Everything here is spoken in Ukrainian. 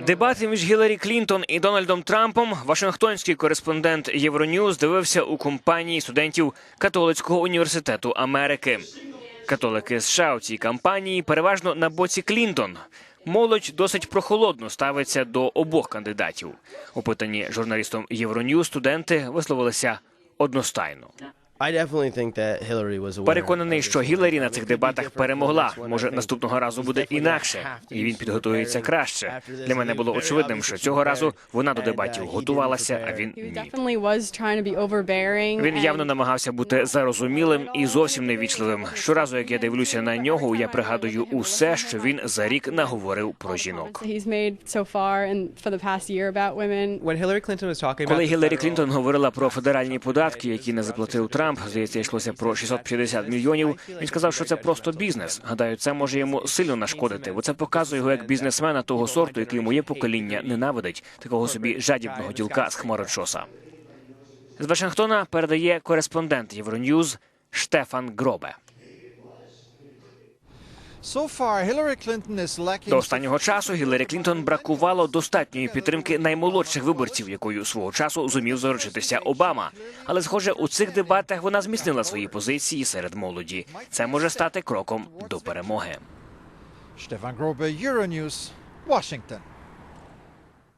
Дебати між Гіларі Клінтон і Дональдом Трампом Вашингтонський кореспондент Євроньюз дивився у компанії студентів католицького університету Америки. Католики США у цій кампанії переважно на боці Клінтон. Молодь досить прохолодно ставиться до обох кандидатів. Опитані журналістом Євроньюз студенти висловилися одностайно. I definitely think that Hillary was a winner. Переконаний, що Гіларі на цих дебатах перемогла. Може, наступного разу буде інакше, і він підготується краще. Для мене було очевидним, що цього разу вона до дебатів готувалася, а він He ні. definitely was trying to be overbearing. Він явно намагався бути зарозумілим і зовсім невічливим. Щоразу, як я дивлюся на нього, я пригадую усе, що він за рік наговорив про жінок. He's made so far and for the past year about women. When Hillary Clinton was talking about Коли Гіларі Клінтон говорила про федеральні податки, які не заплатив Трамп, здається, йшлося про 650 мільйонів. Він сказав, що це просто бізнес. Гадаю, це може йому сильно нашкодити, бо це показує його як бізнесмена того сорту, який моє покоління ненавидить, такого собі жадібного ділка з хмарочоса. З Вашингтона передає кореспондент Євроньюз Штефан Гробе. До останнього часу Гіларі Клінтон бракувало достатньої підтримки наймолодших виборців, якою свого часу зумів заручитися Обама. Але, схоже, у цих дебатах вона зміцнила свої позиції серед молоді. Це може стати кроком до перемоги. Штефан Гробе, Euronews, Washington.